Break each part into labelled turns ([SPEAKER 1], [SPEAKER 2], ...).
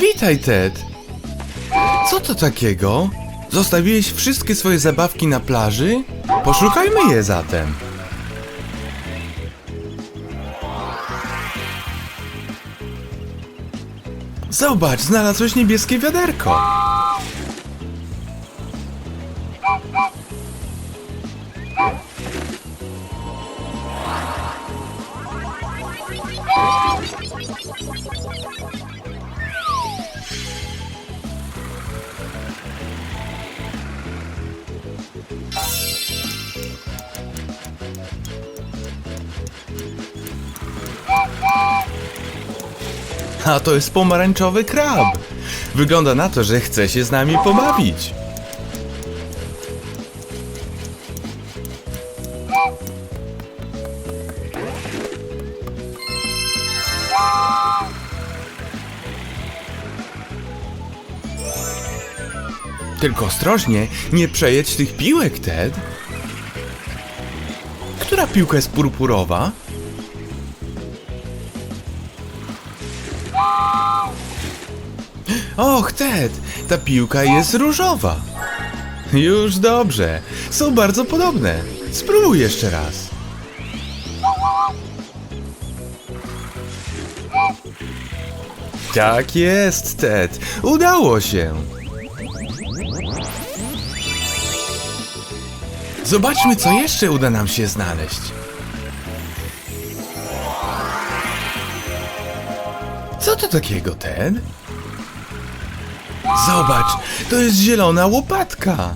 [SPEAKER 1] Witaj, Ted. Co to takiego? Zostawiłeś wszystkie swoje zabawki na plaży? Poszukajmy je zatem. Zobacz, znalazłeś niebieskie wiaderko. A to jest pomarańczowy krab. Wygląda na to, że chce się z nami pobawić. Tylko ostrożnie, nie przejedź tych piłek, Ted. Która piłka jest purpurowa? Och, Ted, ta piłka jest różowa. Już dobrze. Są bardzo podobne. Spróbuj jeszcze raz. Tak jest, Ted. Udało się. Zobaczmy, co jeszcze uda nam się znaleźć. Co to takiego, Ted? Zobacz, to jest zielona łopatka.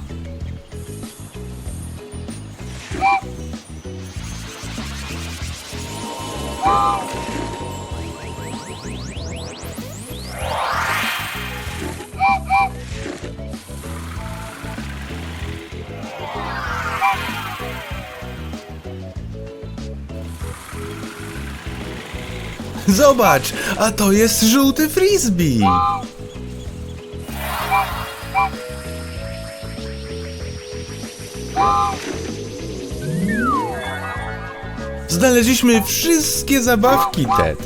[SPEAKER 1] Zobacz, a to jest żółty frisbee. Znaleźliśmy wszystkie zabawki, Ted.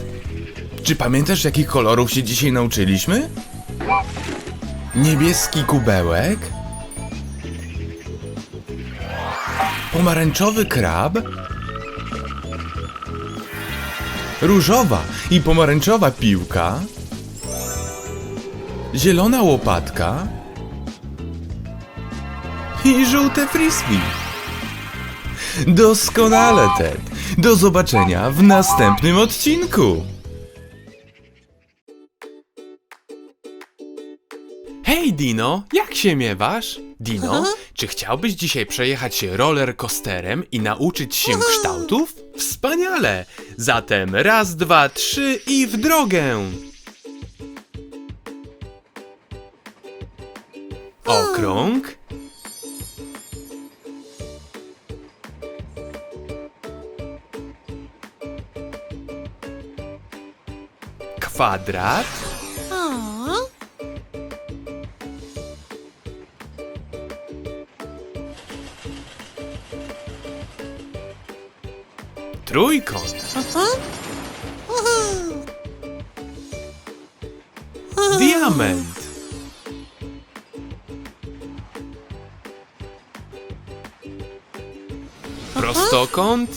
[SPEAKER 1] Czy pamiętasz, jakich kolorów się dzisiaj nauczyliśmy? Niebieski kubełek, pomarańczowy krab, różowa i pomarańczowa piłka, zielona łopatka i żółte frisbee. Doskonale, Ted. Do zobaczenia w następnym odcinku. Hej, Dino, jak się miewasz? Dino, czy chciałbyś dzisiaj przejechać się roller coasterem i nauczyć się kształtów? Wspaniale! Zatem raz, dwa, trzy i w drogę! Okrąg. Kwadrat.
[SPEAKER 2] O,
[SPEAKER 1] Trójkąt.
[SPEAKER 2] aha.
[SPEAKER 1] Diament. Prostokąt.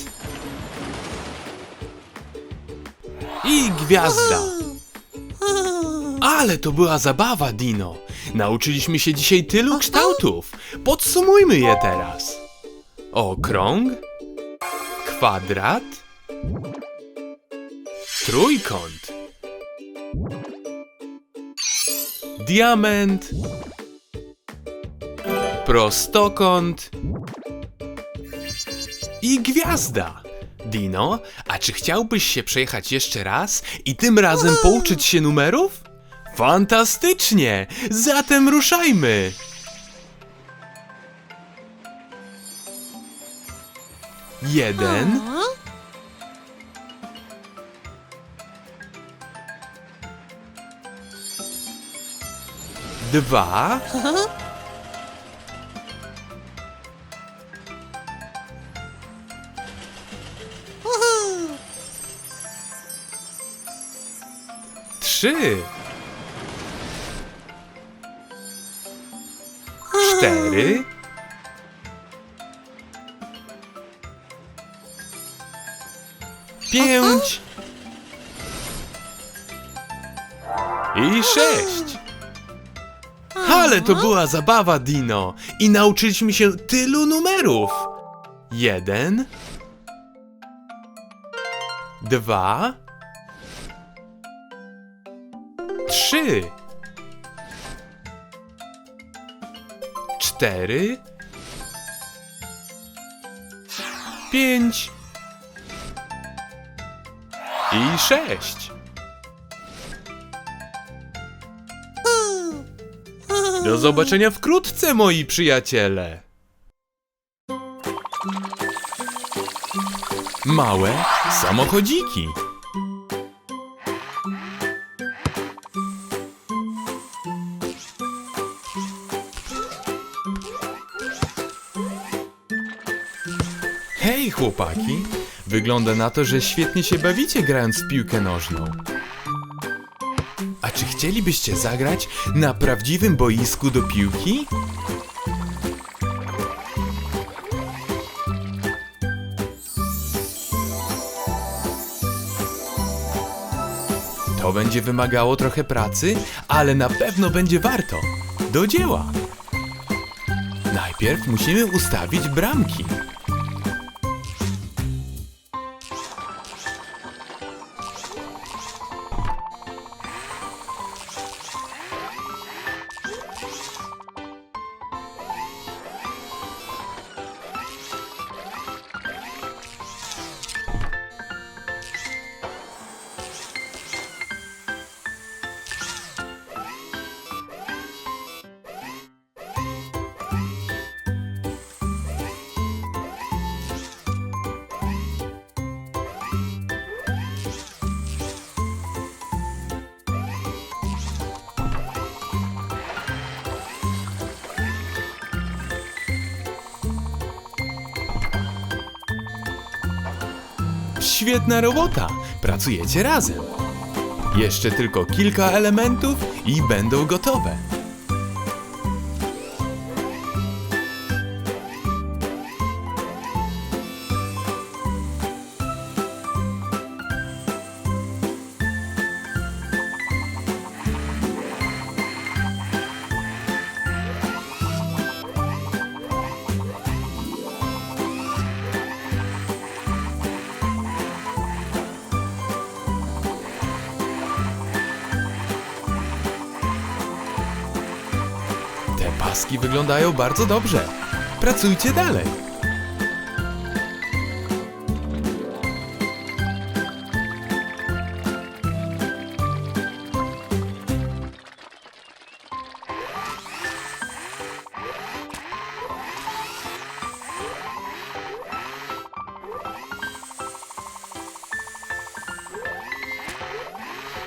[SPEAKER 1] I gwiazda. Ale to była zabawa, Dino. Nauczyliśmy się dzisiaj tylu kształtów. Podsumujmy je teraz. Okrąg. Kwadrat. Trójkąt. Diament. Prostokąt. I gwiazda. Dino, a czy chciałbyś się przejechać jeszcze raz i tym razem pouczyć się numerów? Fantastycznie! Zatem ruszajmy! Jeden, dwa, trzy, cztery, pięć i sześć. Ale to była zabawa, Dino. I nauczyliśmy się tylu numerów. Jeden. Dwa. Trzy. Cztery. Pięć. I sześć. Do zobaczenia wkrótce, moi przyjaciele. Małe samochodziki. Hej, chłopaki. Wygląda na to, że świetnie się bawicie grając w piłkę nożną. A czy chcielibyście zagrać na prawdziwym boisku do piłki? To będzie wymagało trochę pracy, ale na pewno będzie warto. Do dzieła! Najpierw musimy ustawić bramki. Świetna robota! Pracujecie razem. Jeszcze tylko kilka elementów i będą gotowe. Paski wyglądają bardzo dobrze. Pracujcie dalej.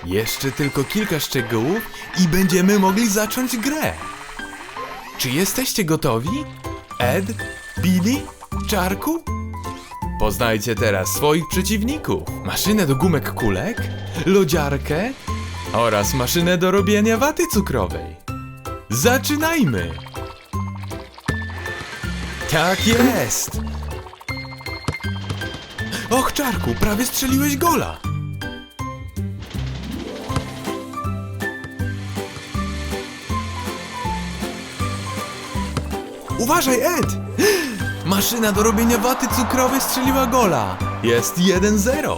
[SPEAKER 1] Jeszcze tylko kilka szczegółów i będziemy mogli zacząć grę. Czy jesteście gotowi? Ed, Billy, Czarku? Poznajcie teraz swoich przeciwników. Maszynę do gumek kulek, lodziarkę oraz maszynę do robienia waty cukrowej. Zaczynajmy! Tak jest! Och, Czarku, prawie strzeliłeś gola! Uważaj, Ed! Maszyna do robienia waty cukrowej strzeliła gola. Jest 1-0.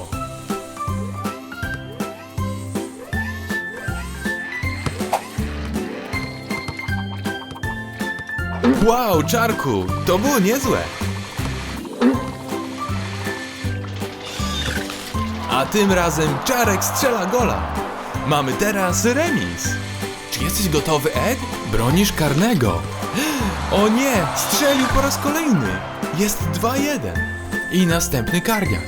[SPEAKER 1] Wow, Czarku, to było niezłe. A tym razem Czarek strzela gola. Mamy teraz remis. Czy jesteś gotowy, Ed? Bronisz karnego. O nie, strzelił po raz kolejny. Jest 2-1. I następny karniak.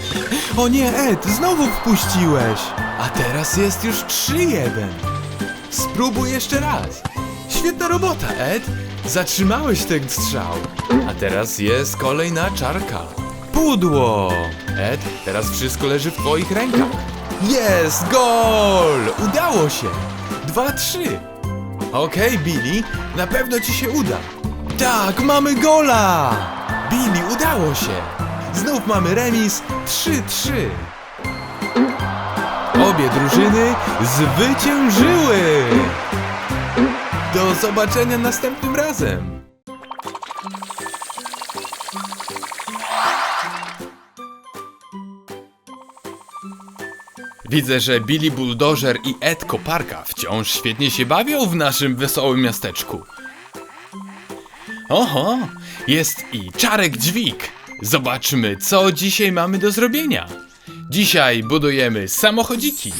[SPEAKER 1] O nie, Ed, znowu wpuściłeś. A teraz jest już 3-1. Spróbuj jeszcze raz. Świetna robota, Ed. Zatrzymałeś ten strzał. A teraz jest kolej na czarka. Pudło. Ed, teraz wszystko leży w twoich rękach. Jest gol! Udało się. 2-3. Okej, Billy, na pewno ci się uda. Tak, mamy gola! Billy, udało się! Znów mamy remis 3-3. Obie drużyny zwyciężyły! Do zobaczenia następnym razem! Widzę, że Billy Bulldozer i Ed Koparka wciąż świetnie się bawią w naszym wesołym miasteczku. Oho, jest i Czarek Dźwig. Zobaczmy, co dzisiaj mamy do zrobienia. Dzisiaj budujemy samochodziki.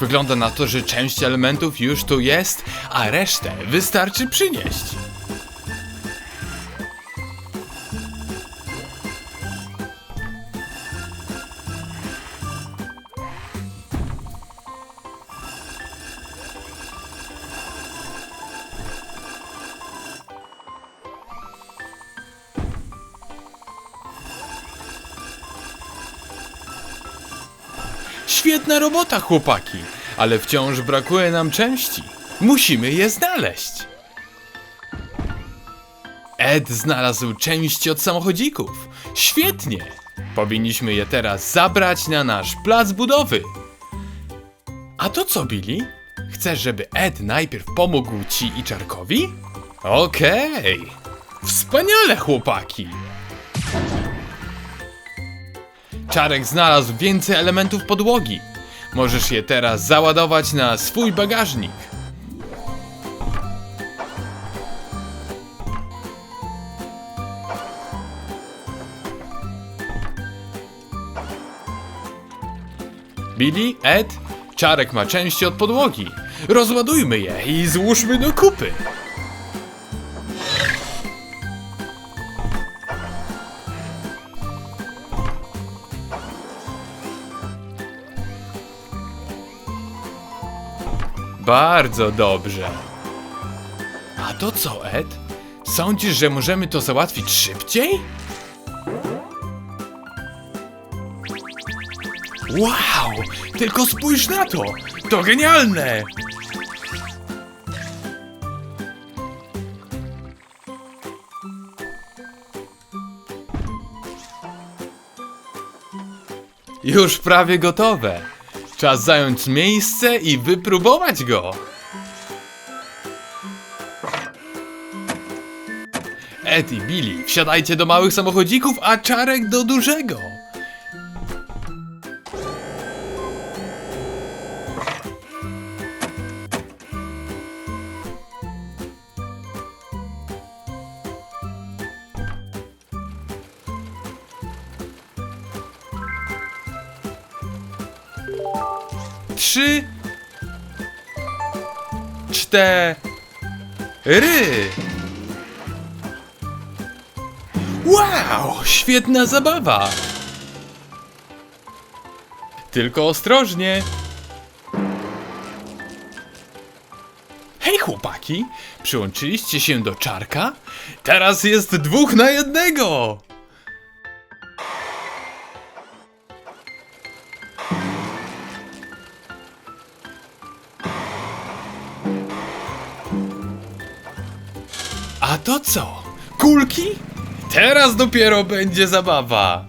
[SPEAKER 1] Wygląda na to, że część elementów już tu jest, a resztę wystarczy przynieść. Świetna robota, chłopaki, ale wciąż brakuje nam części. Musimy je znaleźć. Ed znalazł części od samochodzików. Świetnie! Powinniśmy je teraz zabrać na nasz plac budowy. A to co, Billy? Chcesz, żeby Ed najpierw pomógł ci i Czarkowi? Okej. Wspaniale, chłopaki! Czarek znalazł więcej elementów podłogi. Możesz je teraz załadować na swój bagażnik. Billy, Ed, Czarek ma części od podłogi. Rozładujmy je i złóżmy do kupy. Bardzo dobrze. A to co, Ed? Sądzisz, że możemy to załatwić szybciej? Wow! Tylko spójrz na to! To genialne! Już prawie gotowe. Czas zająć miejsce i wypróbować go. Ed i Billy, wsiadajcie do małych samochodzików, a Czarek do dużego. Trzy, cztery. Wow, świetna zabawa. Tylko ostrożnie. Hej chłopaki, przyłączyliście się do czarka? Teraz jest dwóch na jednego. A to co? Kulki? Teraz dopiero będzie zabawa.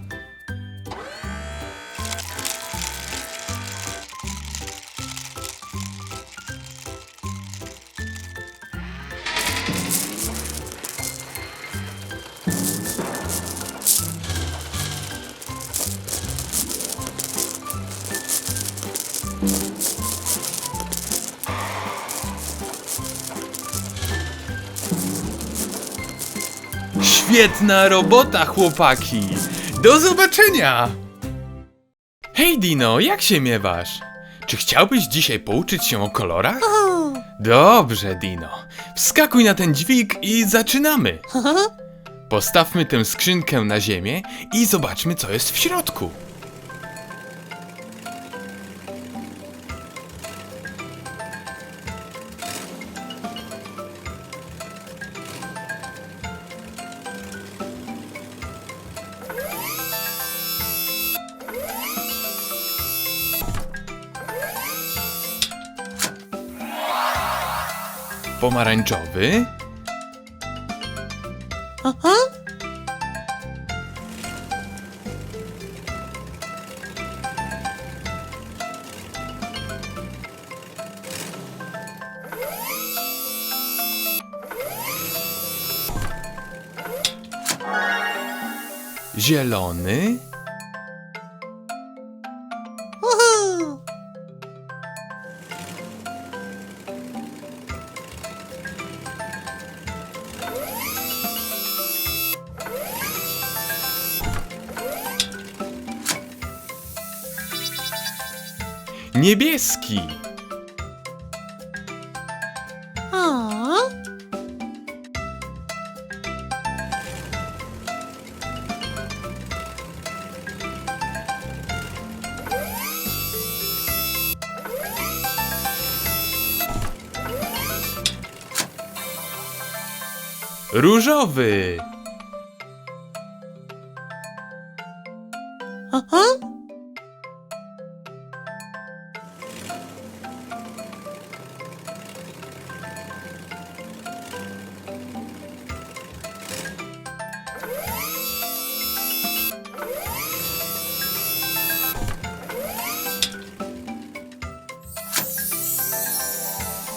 [SPEAKER 1] Świetna robota, chłopaki! Do zobaczenia! Hej Dino, jak się miewasz? Czy chciałbyś dzisiaj pouczyć się o kolorach? Dobrze, Dino. Wskakuj na ten dźwig i zaczynamy. Postawmy tę skrzynkę na ziemię i zobaczmy, co jest w środku. Pomarańczowy.
[SPEAKER 2] Aha.
[SPEAKER 1] Zielony. Różowy.
[SPEAKER 2] Aha.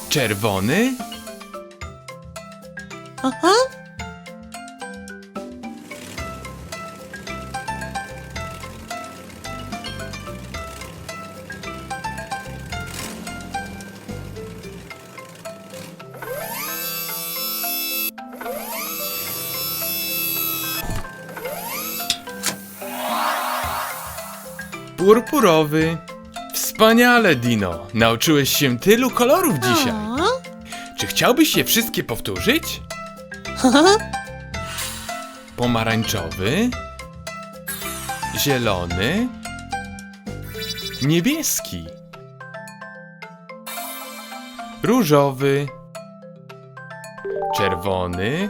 [SPEAKER 1] Czerwony.
[SPEAKER 2] Aha.
[SPEAKER 1] Purpurowy. Wspaniale, Dino. Nauczyłeś się tylu kolorów dzisiaj. Czy chciałbyś je wszystkie powtórzyć? Pomarańczowy. Zielony. Niebieski. Różowy. Czerwony.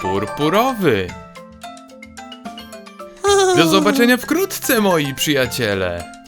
[SPEAKER 1] Purpurowy. Do zobaczenia wkrótce, moi przyjaciele.